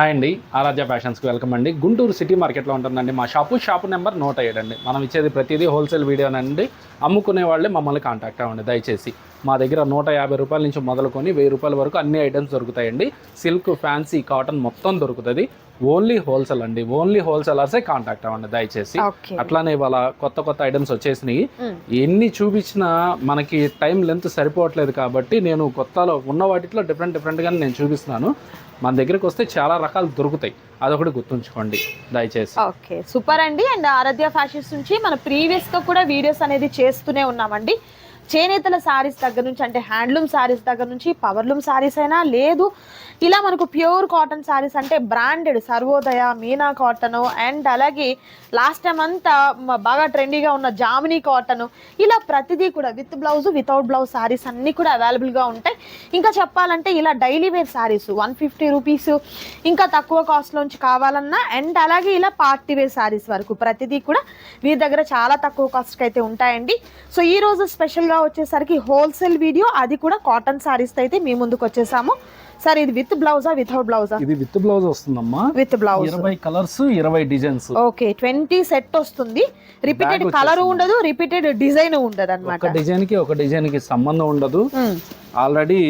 Hi అండి ఆరాధ్య ఫ్యాషన్స్కి welcome అండి. Guntur city మార్కెట్లో ఉంటుందండి మా షాపు. షాపు నెంబర్ నూట ఏడు అండి. మనం ఇచ్చేది ప్రతిదీ హోల్సేల్ వీడియోనండి అమ్ముకునే వాళ్ళే మమ్మల్ని కాంటాక్ట్ అవ్వండి దయచేసి. మా దగ్గర నూట యాభై రూపాయల నుంచి మొదలుకొని వెయ్యి రూపాయల వరకు అన్ని ఐటమ్స్ దొరుకుతాయండి. సిల్క్ ఫ్యాన్సీ కాటన్ మొత్తం దొరుకుతుంది. ఓన్లీ హోల్సేల్ అండి. ఓన్లీ హోల్సేలర్సే కాంటాక్ట్ అవ్వండి దయచేసి. అట్లానే ఇవాళ కొత్త కొత్త ఐటమ్స్ వచ్చేసినాయి. ఎన్ని చూపించినా మనకి టైం లెంత్ సరిపోవట్లేదు కాబట్టి నేను కొత్తలో ఉన్న వాటిలో డిఫరెంట్ డిఫరెంట్గానే నేను చూపిస్తున్నాను. మన దగ్గరికి వస్తే చాలా రకాలు దొరుకుతాయి. అదొకటి గుర్తుంచుకోండి. దయచేసి. ఓకే. సూపర్ అండి. అండ్ ఆరాధ్య ఫ్యాషన్స్ నుంచి మన ప్రీవియస్గా కూడా వీడియోస్ అనేది చేస్తూనే ఉన్నామండి. చేనేతల శారీస్ దగ్గర నుంచి అంటే హ్యాండ్లూమ్ సారీస్ దగ్గర నుంచి పవర్లూమ్ సారీస్ అయినా లేదు ఇలా మనకు ప్యూర్ కాటన్ సారీస్ అంటే branded Sarvodaya Meena cotton and అలాగే లాస్ట్ టైం అంతా బాగా ట్రెండీగా ఉన్న జామినీ కాటన్. ఇలా ప్రతిదీ కూడా with blouse without blouse saris అన్నీ కూడా అవైలబుల్గా ఉంటాయి. ఇంకా చెప్పాలంటే ఇలా daily wear saris one fifty rupees ఇంకా తక్కువ కాస్ట్లోంచి కావాలన్నా అండ్ అలాగే ఇలా పార్టీ వేర్ శారీస్ వరకు ప్రతిదీ కూడా వీరి దగ్గర చాలా తక్కువ కాస్ట్కి అయితే ఉంటాయండి. సో ఈ రోజు స్పెషల్గా వచ్చేసరికి హోల్సేల్ వీడియో అది కూడా కాటన్ శారీస్తో అయితే మీ ముందుకు వచ్చేసాము. సార్ ఇది విత్ బ్లౌజా వితౌట్ బ్లౌజా? ఇది విత్ బ్లౌజ్ వస్తుందమ్మా. With blouse. ఇరవై కలర్స్ ఇరవై డిజైన్స్. ఓకే ట్వంటీ సెట్ వస్తుంది. Repeated colour. ఉండదు రిపీటెడ్ డిజైన్ ఉండదు ఒక అనమాట డిజైన్కి ఒక డిజైన్కి సంబంధం ఉండదు. ఆల్రెడీ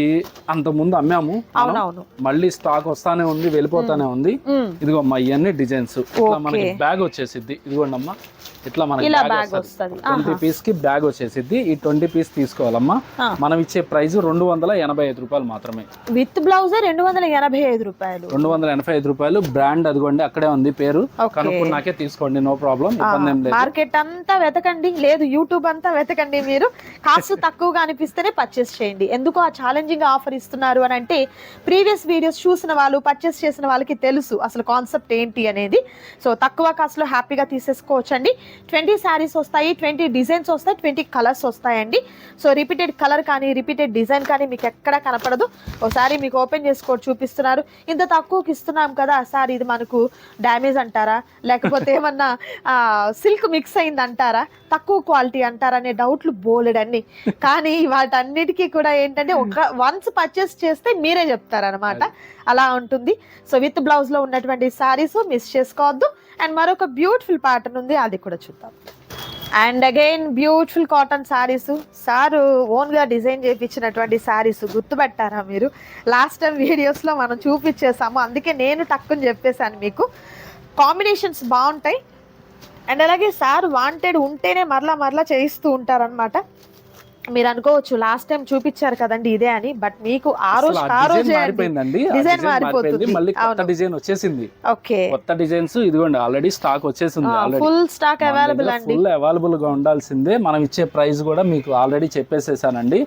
అంత ముందు అమ్మాము. అవునవును. మళ్ళీ స్టాక్ వస్తానే ఉంది వెళ్ళిపోతానే ఉంది. ఇదిగో అమ్మా ఇవన్నీ డిజైన్స్. ఇట్లా. మనకి బ్యాగ్ వచ్చేసిద్ది. ఇదిగోండి అమ్మా ఇట్లా మనకి బ్యాగ్ వస్తుంది. ట్వంటీ పీస్కి బ్యాగ్ వచ్చేసిద్ది. ఈ ట్వంటీ పీస్ తీసుకోవాలమ్మా. మనం ఇచ్చే ప్రైస్ రెండు వందల ఎనభై ఐదు రూపాయలు మాత్రమే. విత్ బ్లౌజ్ రెండు వందల ఎనభై ఐదు రూపాయలు. రెండు వందల ఎనభై ఐదు రూపాయలు. బ్రాండ్ అదిగోండి అక్కడే ఉంది పేరు. కనుక్కున్నాకే తీసుకోండి నో ప్రాబ్లం మార్కెట్ అంతా వెతకండి లేదు యూట్యూబ్ అంతా వెతకండి మీరు. కాస్ట్ తక్కువగా అనిపిస్తేనే పర్చేస్ చేయండి. ఎందుకు ఆ ఛాలెంజింగ్ ఆఫర్ ఇస్తున్నారు అని అంటే ప్రీవియస్ వీడియోస్ చూసిన వాళ్ళు పర్చేస్ చేసిన వాళ్ళకి తెలుసు అసలు కాన్సెప్ట్ ఏంటి అనేది. సో తక్కువ కాస్ట్లో హ్యాపీగా తీసేసుకోవచ్చండి. ట్వంటీ శారీస్ వస్తాయి ట్వంటీ డిజైన్స్ వస్తాయి ట్వంటీ కలర్స్ వస్తాయండి. సో రిపీటెడ్ కలర్ కానీ రిపీటెడ్ డిజైన్ కానీ మీకు ఎక్కడ కనపడదు. ఒకసారి మీకు ఓపెన్ చేసుకో చూపిస్తున్నారు. ఇంత తక్కువకి ఇస్తున్నాం కదా సార్ ఇది మనకు డ్యామేజ్ అంటారా? లేకపోతే ఏమన్నా సిల్క్ మిక్స్ అయింది అంటారా? తక్కువ క్వాలిటీ అంటారా అనే డౌట్లు బోలెడన్ని కానీ వాటన్నిటికీ కూడా ఏంటంటే ఒక వన్స్ పర్చేస్ చేస్తే మీరే చెప్తారనమాట అలా ఉంటుంది. సో విత్ బ్లౌజ్లో ఉన్నటువంటి సారీస్ మిస్ చేసుకోవద్దు. అండ్ మరొక బ్యూటిఫుల్ ప్యాటర్న్ ఉంది అది కూడా చూద్దాం. And again beautiful cotton saris sir ఓన్గా డిజైన్ చేయించినటువంటి శారీస్ గుర్తుపెట్టారా మీరు? లాస్ట్ టైం వీడియోస్లో మనం చూపించేసాము అందుకే నేను టక్కుని చెప్పేశాను మీకు. కాంబినేషన్స్ బాగుంటాయి. అండ్ అలాగే సార్ వాంటెడ్ ఉంటేనే మరలా మరలా చేయిస్తూ ఉంటారనమాట మీరు అనుకోవచ్చు లాస్ట్ టైం చూపించారు కదండి ఇదే అని బట్ మీకు ఆ రోజు ఆ రోజే మారిపోయిందండి. డిజైన్ మారిపోతుంది. మళ్ళీ కొత్త డిజైన్ వచ్చేసింది. ఓకే. కొత్త డిజైన్స్ ఇదిగోండి ఆల్రెడీ స్టాక్ వచ్చేసింది ఆల్రెడీ ఫుల్ స్టాక్ అవైలబుల్ అండి. ఫుల్ అవైలబుల్గా ఉండాల్సిందే. మనం ఇచ్చే ప్రైస్ కూడా మీకు ఆల్రెడీ చెప్పేసేసానండి.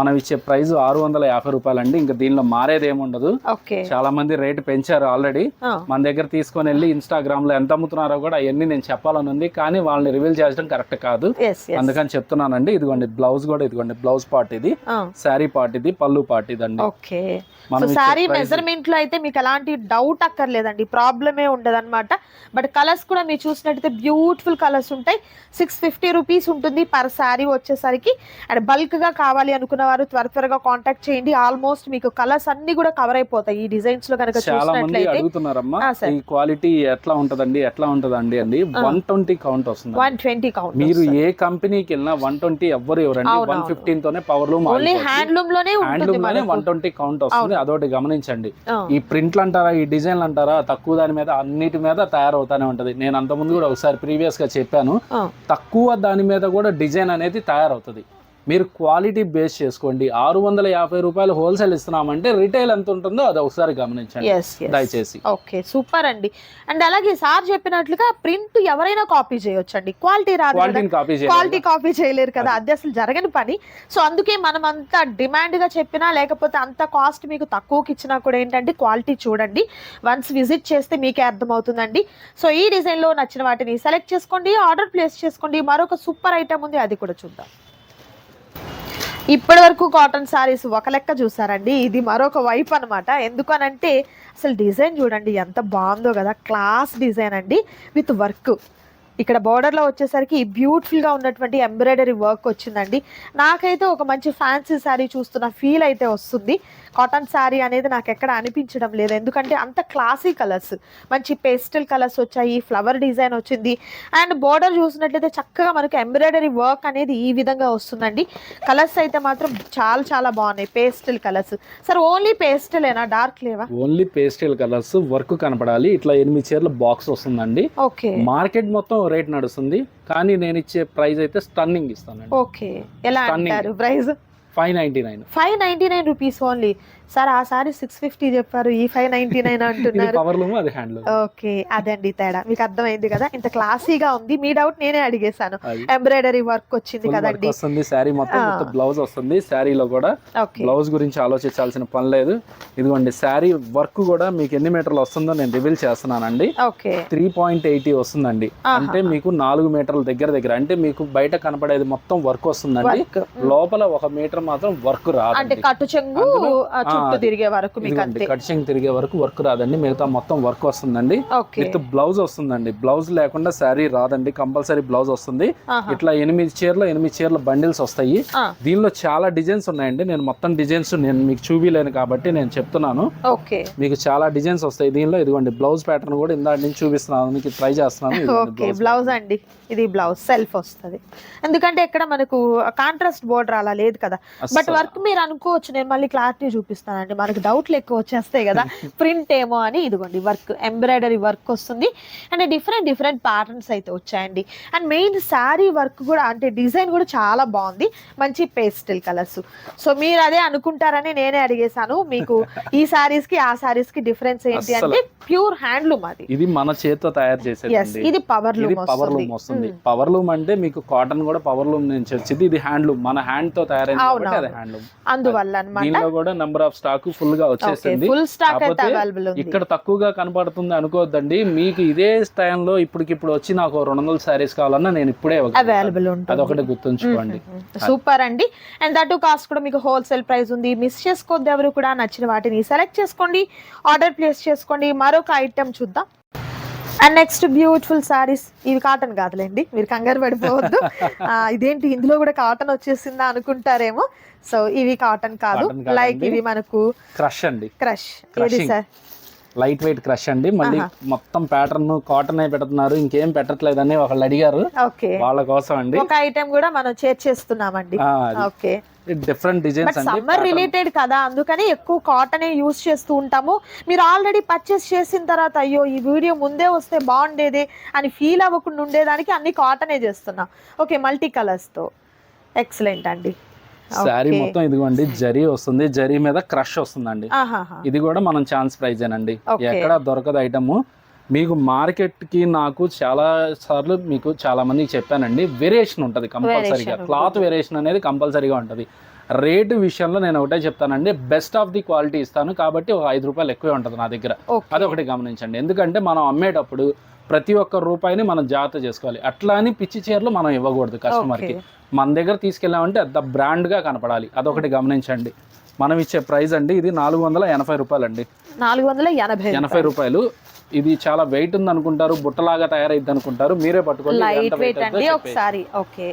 మనం ఇచ్చే ప్రైస్ ఆరు వందల యాభై రూపాయలండి. ఇంకా దీనిలో మారేది ఏముండదు. ఓకే. చాలా మంది రేట్ పెంచారు ఆల్రెడీ మన దగ్గర తీసుకొని వెళ్ళి ఇన్స్టాగ్రామ్లో ఎంత అమ్ముతున్నారో కూడా అవన్నీ నేను చెప్పాలని ఉంది. కానీ వాళ్ళని రివీల్ చేయడం కరెక్ట్ కాదు. అందుకని చెప్తున్నానండి. ఇదిగోండి బ్లౌజ్ కూడా ఇదిగోండి బ్లౌజ్ పార్ట్ ఇది. శారీ పార్ట్ ఇది పళ్ళు పార్ట్ ఇదండి. ఓకే. శారీ మెజర్మెంట్లో అయితే మీకు ఎలాంటి డౌట్ అక్కర్లేదండి. ప్రాబ్లమే ఉండదు అనమాట బట్ కలర్స్ కూడా మీరు చూసినట్టయితే బ్యూటిఫుల్ కలర్స్ ఉంటాయి. సిక్స్ ఫిఫ్టీ రూపీస్ ఉంటుంది పర్ శారీ వచ్చేసరికి. అండ్ బల్క్గా కావాలి అనుకున్న వారు త్వర త్వరగా కాంటాక్ట్ చేయండి. ఆల్మోస్ట్ మీకు కలర్స్ అన్ని కూడా కవర్ అయిపోతాయి ఈ డిజైన్స్లో కనుక చాలా మంది చూసినట్లయితే. అడుగుతున్నారమ్మా. ఈ క్వాలిటీ ఎట్లా ఉంటదండి ఎట్లా ఉంటదండి అండి. వన్ ట్వంటీ కౌంట్ వస్తుంది వన్ ట్వంటీ కౌంట్ మీరు ఏ కంపెనీకి వెళ్ళినా వన్ ట్వంటీ ఎవ్వరు ఎవరండి వన్. ఫిఫ్టీన్ తోనే పవర్ లూమ్ హ్యాండ్లూమ్లోనే హ్యాండ్లూమ్లోనే. వన్ ట్వంటీ కౌంట్ వస్తుంది. అదొకటి గమనించండి. ఈ ప్రింట్లు అంటారా ఈ డిజైన్లు అంటారా తక్కువ దాని మీద అన్నిటి మీద తయారవుతానే ఉంటది. నేను అంత ముందు కూడా ఒకసారి ప్రీవియస్గా చెప్పాను. తక్కువ దాని మీద కూడా డిజైన్ అనేది తయారవుతుంది. మీరు క్వాలిటీ బేస్ చేసుకోండి. ఆరు వందల యాభై రూపాయలు హోల్సేల్ ఇస్తున్నామంటే రిటైల్ ఎంత ఉంటుందో అది ఒకసారి గమనించండి. దయచేసి. ఓకే సూపర్ అండి. అండ్ అలాగే సార్ చెప్పినట్లుగా ప్రింట్ ఎవరైనా కాపీ చేయొచ్చు అండి క్వాలిటీ రాదు క్వాలిటీ కాపీ చేయలేరు కదా. అది. అసలు జరగని పని. సో అందుకే మనం అంత డిమాండ్గా చెప్పినా లేకపోతే అంత కాస్ట్ మీకు తక్కువకి ఇచ్చినా కూడా ఏంటంటే క్వాలిటీ చూడండి. వన్స్ విజిట్ చేస్తే మీకే అర్థమవుతుందండి. సో ఈ డిజైన్లో నచ్చిన వాటిని సెలెక్ట్ చేసుకోండి ఆర్డర్ ప్లేస్ చేసుకోండి. మరొక సూపర్ ఐటమ్ ఉంది అది కూడా చూద్దాం. ఇప్పటి వరకు కాటన్ సారీస్ ఒక లెక్క చూసారండి. ఇది మరొక వైపు అనమాట ఎందుకనంటే అసలు డిజైన్ చూడండి ఎంత బాగుందో కదా. క్లాస్ డిజైన్ అండి విత్ వర్క్. ఇక్కడ border లో వచ్చేసరికి బ్యూటిఫుల్గా ఉన్నటువంటి ఎంబ్రాయిడరీ వర్క్ వచ్చిందండి. నాకైతే ఒక మంచి ఫ్యాన్సీ శారీ చూస్తున్న ఫీల్ అయితే వస్తుంది. కాటన్ శారీ అనేది నాకు ఎక్కడ అనిపించడం లేదు. ఎందుకంటే అంత క్లాసీ కలర్స్ మంచి పేస్టల్ కలర్స్ వచ్చాయి ఫ్లవర్ డిజైన్ వచ్చింది. అండ్ బోర్డర్ చూసినట్లయితే చక్కగా మనకు ఎంబ్రాయిడరీ వర్క్ అనేది ఈ విధంగా వస్తుందండి. కలర్స్ అయితే మాత్రం చాలా చాలా బాగున్నాయి. పేస్టల్ కలర్స్ సార్ ఓన్లీ పేస్టలేనా డార్క్ లేవా? ఓన్లీ పేస్టల్ కలర్స్ వర్క్ కనపడాలి. ఇట్లా ఎనిమిది చీరల బాక్స్ వస్తుందండి. ఓకే మార్కెట్ మొత్తం రేట్ నడుస్తుంది. కానీ నేను ఇచ్చే ప్రైస్ అయితే స్టన్నింగ్ ఇస్తానండి. ఓకే. ఎలా. అంటారు price five ninety nine. Five ninety nine rupees only. Sir ఆ సారీ సిక్స్ ఫిఫ్టీ చెప్పారు ఈ ఫైవ్ నైన్టీ నైన్ అంటున్నారు. ఓకే అదండి తేడా. మీకు అర్థమైంది కదా? ఇంత క్లాసీగా ఉంది మీ డౌట్ నేనే అడిగేశాను. ఎంబ్రాయిడరీ వర్క్ వచ్చింది కదండి. వస్తుంది శారీ మొత్తం బ్లౌజ్ వస్తుంది. శారీలో కూడా బ్లౌజ్ గురించి ఆలోచించాల్సిన పని లేదు. ఇదిగోండి శారీ వర్క్ కూడా మీకు ఎన్ని మీటర్లు వస్తుందో నేను రివీల్ చేస్తున్నానండి. ఓకే. త్రీ పాయింట్ ఎయిటీ వస్తుందండి. అంటే మీకు నాలుగు మీటర్ల దగ్గర దగ్గర అంటే మీకు బయట కనపడేది మొత్తం వర్క్ వస్తుందండి. లోపల ఒక మీటర్ మాత్రం వర్క్ అంటే రాదండి కట్టు చెంగు చుట్టూ తిరిగే వరకు మీకు అంతే. కటింగ్ తిరిగే వరకు వర్క్ రాదండి మిగతా మొత్తం వర్క్ వస్తుందండి. విత్ బ్లౌజ్ వస్తుందండి. బ్లౌజ్ లేకుండా శారీ రాదండి కంపల్సరీ బ్లౌజ్ వస్తుంది. ఇట్లా ఎనిమిది చీరలు ఎనిమిది చీరల బండిల్స్ వస్తాయి. దీనిలో చాలా డిజైన్స్ ఉన్నాయండి. నేను మొత్తం డిజైన్స్ నేను మీకు చూపిలేను కాబట్టి నేను చెప్తున్నాను. ఓకే. మీకు చాలా డిజైన్స్ వస్తాయి. దీనిలో ఇదిగోండి బ్లౌజ్ ప్యాటర్న్ కూడా ఇందాక నుంచి చూపిస్తున్నాను. మీకు ట్రై చేస్తున్నాను. బ్లౌజ్ అండి. ఇది బ్లౌజ్ సెల్ఫ్ వస్తుంది. ఎందుకంటే ఇక్కడ మనకు కాంట్రాస్ట్ బోర్డర్ అలా లేదు కదా. బట్ వర్క్ మీరు అనుకోవచ్చు. నేను మళ్ళీ క్లారిటీ చూపిస్తానండి మనకు డౌట్లు ఎక్కువ వచ్చేస్తాయి కదా. ప్రింట్ ఏమో అని ఇదిగోండి వర్క్ ఎంబ్రాయిడరీ వర్క్ వస్తుంది. అండ్ డిఫరెంట్ డిఫరెంట్ ప్యాటర్న్స్ అయితే వచ్చాయండి. అండ్ మెయిన్ శారీ వర్క్ కూడా అంటే డిజైన్ కూడా చాలా బాగుంది. మంచి పేస్టల్ కలర్స్. సో మీరు అదే అనుకుంటారని నేనే అడిగేశాను. మీకు ఈ సారీస్కి ఆ సారీస్కి డిఫరెన్స్ ఏంటి అంటే ప్యూర్ హ్యాండ్లూమ్ అది. ఇది మన చేతితో తయారు చేసేది ఇది పవర్ లూమ్ పవర్ లూమ్ వస్తుంది. పవర్ లూమ్ అంటే మీకు కాటన్ కూడా పవర్ లూమ్ నుంచి వచ్చింది. ఇది హ్యాండ్ లూమ్. మన హ్యాండ్తో తయారైంది అందువల్ల కూడా నెంబర్ ఆఫ్ స్టాక్ ఫుల్గా వచ్చేసింది. ఇక్కడ తక్కువగా కనపడుతుంది అనుకోవద్దండి. మీకు ఇదే టైంలో ఇప్పటికిప్పుడు వచ్చి నాకు రెండు వందల శారీస్ కావాలన్నా నేను ఇప్పుడే. అవైలబుల్ ఉంటుంది. అదొకటి గుర్తుంచుకోండి. సూపర్ అండి. అండ్ దట్ కాస్ట్ కూడా మీకు హోల్సేల్ ప్రైస్ ఉంది. మిస్ చేసుకోవద్దు ఎవరు కూడా నచ్చిన వాటిని సెలెక్ట్ చేసుకోండి. ఆర్డర్ ప్లేస్ చేసుకోండి. మరొక ఐటెం చూద్దాం. అండ్ నెక్స్ట్ బ్యూటిఫుల్ సారీస్ ఇవి కాటన్ కాదులేండి మీరు కంగారు పడిపోవద్దు. ఆ, ఇదేంటి ఇందులో కూడా కాటన్ వచ్చేసిందా అనుకుంటారేమో. సో ఇవి కాటన్ కాదు. లైక్ ఇవి మనకు క్రష్ అండి. క్రష్ ఏది. సార్? లైట్ వెయిట్ క్రష్ అండి. మళ్ళీ. మొత్తం ప్యాటర్న్ కాటన్ పెడుతున్నారు. ఇంకేం పెట్టట్లేదని ఒకళ్ళు అడిగారు. వాళ్ళ కోసం అండి. ఒక ఐటెం కూడా మనం చేర్చేస్తున్నామండి ఓకే. డిఫరెంట్ డిజైన్స్ అండి. సమ్మర్ రిలేటెడ్ కదా అందుకని ఎక్కువ కాటనే యూస్ చేస్తూ ఉంటాము. మీరు ఆల్రెడీ పర్చేస్ చేసిన తర్వాత అయ్యో ఈ వీడియో ముందే వస్తే బాగుండేదే అని ఫీల్ అవ్వకుండా ఉండేదానికి అన్ని కాటనే చేస్తున్నాం. ఓకే మల్టీ కలర్స్తో. ఎక్సలెంట్ అండి. శారీ. మొత్తం ఇదిగోండి జరీ వస్తుంది జరీ మీద క్రష్ వస్తుందండి. ఇది కూడా మనం ఛాన్స్ ప్రైజ్ అండి. ఎక్కడ దొరకదు ఐటమ్ మీకు మార్కెట్కి నాకు చాలా సార్లు మీకు చాలా మందికి చెప్పానండి వేరియేషన్ ఉంటుంది కంపల్సరీగా క్లాత్. వేరియేషన్ అనేది కంపల్సరీగా ఉంటుంది రేటు విషయంలో నేను ఒకటే చెప్తానండి బెస్ట్ ఆఫ్ ది క్వాలిటీ ఇస్తాను కాబట్టి ఒక ఐదు రూపాయలు ఎక్కువే ఉంటుంది నా దగ్గర Okay. అదొకటి గమనించండి ఎందుకంటే మనం అమ్మేటప్పుడు ప్రతి ఒక్క రూపాయిని మనం జాగ్రత్త చేసుకోవాలి. అట్లా అని పిచ్చి చీరలు మనం ఇవ్వకూడదు కస్టమర్కి. మన దగ్గర తీసుకెళ్ళామంటే ద బ్రాండ్గా కనపడాలి. అదొకటి గమనించండి. మనం ఇచ్చే ప్రైస్ అండి ఇది నాలుగు వందల ఎనభై రూపాయలు అండి నాలుగు వందల ఎనభై ఎనభై రూపాయలు. ఇది చాలా వెయిట్ ఉంది అనుకుంటారు బుట్టలాగా తయారైద్ది అనుకుంటారు మీరే పట్టుకోండి లైట్ వెయిట్ అండి. ఒకసారి ఓకే.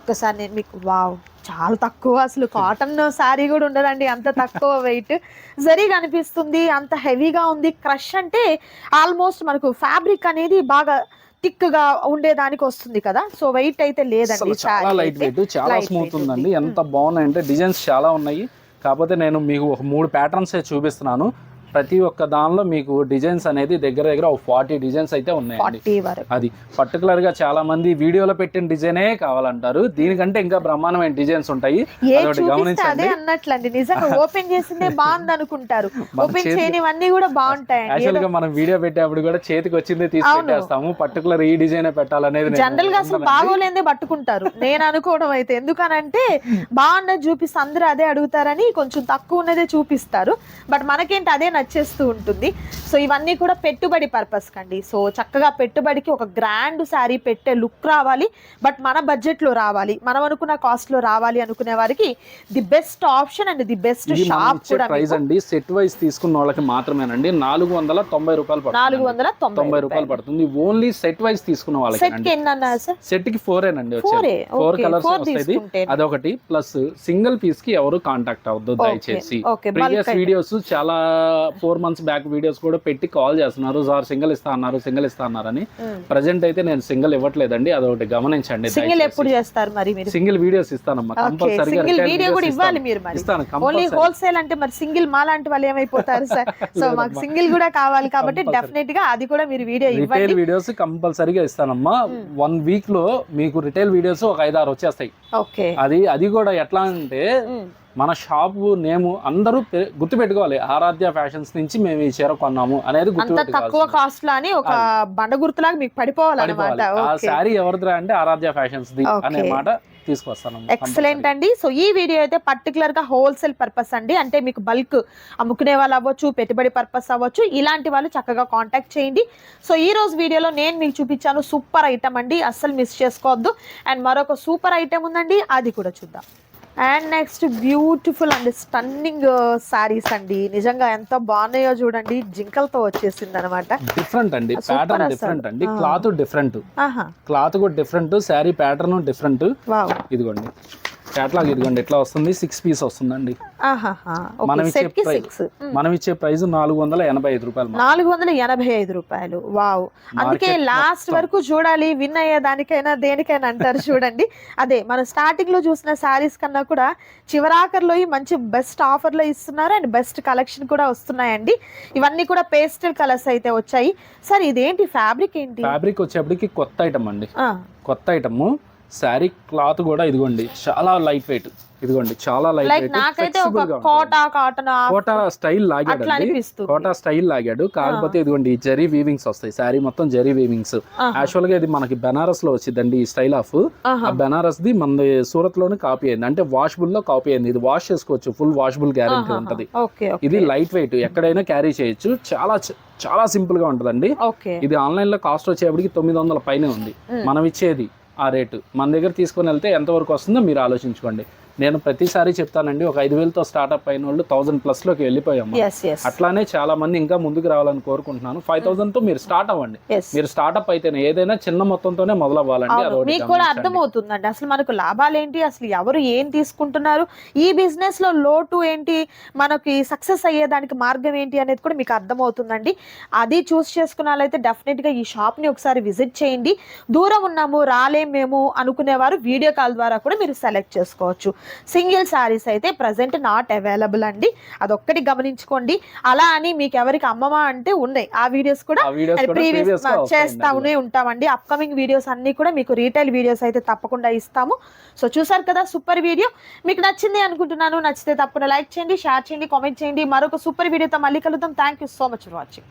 ఒక్కసారి నేను మీకు వావ్. చాలా తక్కువ అసలు కాటన్ శారీ కూడా ఉండదండి. అంత తక్కువ వెయిట్ జరీ కనిపిస్తుంది. అంత హెవీగా ఉంది. క్రష్ అంటే ఆల్మోస్ట్ మనకు ఫ్యాబ్రిక్ అనేది బాగా థిక్గా ఉండేదానికి వస్తుంది కదా. సో వెయిట్ అయితే లేదండి చాలా లైట్. వెయిట్ చాలా స్మూత్ ఉందండి. ఉంది. ఎంత బాగున్నాయంటే డిజైన్స్ చాలా ఉన్నాయి. కాకపోతే నేను మీకు ఒక మూడు ప్యాటర్న్స్ చూపిస్తున్నాను. ప్రతి ఒక్క దానిలో మీకు డిజైన్స్ అనేది దగ్గర దగ్గర ఒక ఫార్టీ డిజైన్స్ అయితే వరకు. అది పర్టికులర్గా చాలా మంది వీడియోలో పెట్టిన డిజైనే కావాలంటారు. దీనికంటే ఇంకా బ్రహ్మాండమైన డిజైన్స్ ఉంటాయి. అదే అన్నట్లండి. నిజంగా ఓపెన్ చేసిందే బాగుంది అనుకుంటారు ఓపెన్ చేయనివన్నీ కూడా బాగుంటాయండి. యాక్చువల్గా మనం వీడియో పెట్టేప్పుడు కూడా చేతికి వచ్చింది తీసి అవును. పెట్టేస్తాము. పర్టికులర్ ఈ డిజైన్ పెట్టాలనేది జనరల్గా అసలు. బాగోలేదే పట్టుకుంటారు. నేను అనుకోవడం అయితే. ఎందుకనంటే బాగున్నది చూపిస్తే అందరూ అదే అడుగుతారని కొంచెం తక్కువ ఉన్నదే చూపిస్తారు. బట్ మనకేంటి అదే వచ్చేస్తూ ఉంటుంది. సో ఇవన్నీ కూడా పెట్టుబడి పర్పస్ కండి సో చక్కగా పెట్టుబడికి ఒక గ్రాండ్ శారీ పెట్టే లుక్ రావాలి. బట్ మన బడ్జెట్లో రావాలి. మనం అనుకున్న కాస్ట్లో రావాలి అనుకునే వారికి the best option and the best shop కూడా ప్రైస్ అండి. సెట్ వైస్ తీసుకున్న వాళ్ళకి మాత్రమేనండి. నాలుగు వందల తొంభై రూపాయలు నాలుగు పడుతుంది వందల తొంభై రూపాయలు. పడుతుంది. ఓన్లీ సెట్ వైస్ తీసుకున్న వాళ్ళకి సెట్కి ఫోర్ ఏ? ఫోర్ కలర్స్ వస్తాయి. తీసుకుంటే. అదొకటి. ప్లస్ సింగిల్ పీస్కి ఎవరు కాంటాక్ట్ అవ్వద్దు దయచేసి. ప్రీవియస్. వీడియోస్ చాలా ఫోర్ మంత్స్ బ్యాక్ వీడియోస్ కూడా పెట్టి కాల్ చేస్తున్నారు. సార్ సింగిల్ ఇస్తా అన్నారు సింగిల్ ఇస్తా అన్నారని ప్రజెంట్ అయితే నేను సింగిల్ ఇవ్వట్లేదండి. అదొకటి గమనించండి. సింగిల్ ఎప్పుడు చేస్తారు మరి మీరు? సింగిల్ వీడియోస్ ఇస్తానమ్మా. ఓకే కంపల్సరీగా సింగిల్ వీడియో కూడా ఇవ్వాలి. మీరు మరి. ఇస్తాను ఓన్లీ కంపల్సరీ. హోల్సేల్ అంటే మరి సింగిల్ మా లాంటి వాళ్ళు ఏమైపోతారు సార్? సో మాకు. సింగిల్ కూడా కావాలి కాబట్టి. డెఫినెట్గా అది కూడా మీరు వీడియో రిటైల్ ఇవ్వండి. వీడియోస్ కంపల్సరీగా ఇస్తానమ్మా. వన్ వీక్లో మీకు రిటైల్ వీడియోస్ ఒక ఐదారు వచ్చేస్తాయి. ఓకే. అది అది కూడా ఎట్లా అంటే మన షాపు నేము అందరూ గుర్తుపెట్టుకోవాలి. ఆరాధ్య ఫ్యాషన్స్ నుంచి మేము ఈ చీర కొన్నాము అనేది తక్కువ కాస్ట్లో అని ఒక బండ గుర్తులాగా మీకు పడిపోవాలన్నమాట. ఆ శారీ ఎవరిదిరా అంటే ఆరాధ్య ఫ్యాషన్స్ ది. అనే మాట తీసుకొస్తాను ఎక్సలెంట్ అండి. సో ఈ వీడియో అయితే పర్టికులర్గా హోల్సేల్ పర్పస్ అండి. అంటే మీకు బల్క్ అమ్ముకునే వాళ్ళు అవ్వచ్చు పెట్టుబడి పర్పస్ అవ్వచ్చు ఇలాంటి వాళ్ళు చక్కగా కాంటాక్ట్ చేయండి. సో ఈ రోజు వీడియోలో నేను మీకు చూపించాను సూపర్ ఐటమ్ అండి. అస్సలు మిస్ చేసుకోవద్దు. అండ్ మరొక సూపర్ ఐటమ్ ఉందండి. అది కూడా చూద్దాం. And next beautiful and stunning saris అండి. నిజంగా ఎంత బాగున్నాయో చూడండి. జింకలతో వచ్చేసింది అనమాట డిఫరెంట్ అండి ప్యాటర్న్. డిఫరెంట్ అండి. క్లాత్ డిఫరెంట్ క్లాత్ కూడా డిఫరెంట్ శారీ ప్యాటర్న్ డిఫరెంట్ ఇదిగోండి. క్యాట్లాగ్ ఇదిగోండి ఎట్లా వస్తుంది? సిక్స్ పీస్ వస్తుందండి. మనం ఇచ్చే మనం ఇచ్చే ప్రైస్ నాలుగు వందల ఎనభై ఐదు రూపాయలు. నాలుగు వందల ఎనభై ఐదు రూపాయలు. వావ్. అందుకే లాస్ట్. వరకు చూడాలి విన్ అయ్యే దానికైనా దేనికైనా అంటారు చూడండి. అదే మనం స్టార్టింగ్లో చూసిన శారీస్ కన్నా కూడా చివరాఖర్లో ఈ మంచి బెస్ట్ ఆఫర్లో ఇస్తున్నారు అండ్ బెస్ట్ కలెక్షన్ కూడా వస్తున్నాయండి. ఇవన్నీ కూడా పేస్టల్ కలర్స్ అయితే వచ్చాయి. సార్ ఇదేంటి? ఫ్యాబ్రిక్ ఏంటి? ఫ్యాబ్రిక్ వచ్చేప్పటికి కొత్త ఐటమ్ అండి. కొత్త ఐటమ్ శారీ క్లాత్ కూడా ఇదిగోండి చాలా లైట్ వెయిట్ ఇదిగోండి చాలా లైట్ వెయిట్ నాకైతే ఒక కోటా కాటన్ కోటా స్టైల్ లాగాడు కోటా స్టైల్ లాగాడు. కాకపోతే ఇదిగోండి జరీ వీవింగ్స్ వస్తాయి. శారీ మొత్తం జరీ వీవింగ్స్. యాక్చువల్గా ఇది మనకి బెనారస్లో వచ్చిందండి ఈ స్టైల్ ఆఫ్. ఆ బెనారస్ ది మన సూరత్లోనే కాపీ అయింది. అంటే వాషబుల్లో కాపీ అయింది. ఇది వాష్ చేసుకోవచ్చు. Full washable guarantee. ఉంటది. ఇది లైట్ వెయిట్ ఎక్కడైనా క్యారీ చేయొచ్చు. చాలా చాలా సింపుల్గా ఉంటదండి. ఇది ఆన్లైన్లో కాస్ట్ వచ్చేప్పటికి తొమ్మిది వందల పైనే ఉంది. మ్మ్. మనం ఇచ్చేది. ఆ రేటు. మన దగ్గర తీసుకొని వెళ్తే ఎంతవరకు వస్తుందో మీరు ఆలోచించుకోండి. నేను ప్రతిసారి చెప్తానండి ఒక ఐదు వేలతో స్టార్ట్అప్ అయిన వాళ్ళు థౌసండ్ ప్లస్లోకి వెళ్ళిపోయాము అట్లానే చాలా మంది ఇంకా ముందుకు రావాలని కోరుకుంటున్నాను. ఫైవ్ థౌసండ్తో మీరు స్టార్ట్ అవ్వండి. మీరు స్టార్ట్అప్ అయితేనే ఏదైనా చిన్న మొత్తంతోనే మొదలవ్వాలండి మీకు కూడా. అర్థమవుతుందండి. అసలు మనకు లాభాలు ఏంటి అసలు ఎవరు ఏం తీసుకుంటున్నారు? ఈ బిజినెస్లో లోటు ఏంటి? మనకి సక్సెస్ అయ్యేదానికి మార్గం ఏంటి అనేది కూడా మీకు అర్థమవుతుందండి. అది చూస్ చేసుకున్న వాళ్ళైతే డెఫినెట్గా ఈ షాప్ని ఒకసారి విజిట్ చేయండి. దూరం ఉన్నాము రాలేం మేము అనుకునేవారు వీడియో కాల్ ద్వారా కూడా మీరు సెలెక్ట్ చేసుకోవచ్చు. సింగిల్ శారీస్ అయితే ప్రజెంట్ నాట్ అవైలబుల్ అండి. అదొక్కటి గమనించుకోండి. అలా అని మీకు ఎవరికి అమ్మమా అంటే ఉన్నాయి. ఆ వీడియోస్ కూడా ప్రీవియస్ చేస్తానే ఉంటామండి. అప్కమింగ్ వీడియోస్ అన్ని కూడా మీకు రీటైల్ వీడియోస్ అయితే తప్పకుండా ఇస్తాము. సో చూసారు కదా సూపర్ వీడియో. మీకు నచ్చింది అనుకుంటున్నాను. నచ్చితే తప్పకుండా లైక్ చేయండి షేర్ చేయండి కామెంట్ చేయండి. మరొక సూపర్ వీడియోతో మళ్ళీ కలుద్దాం. Thank you so much for watching.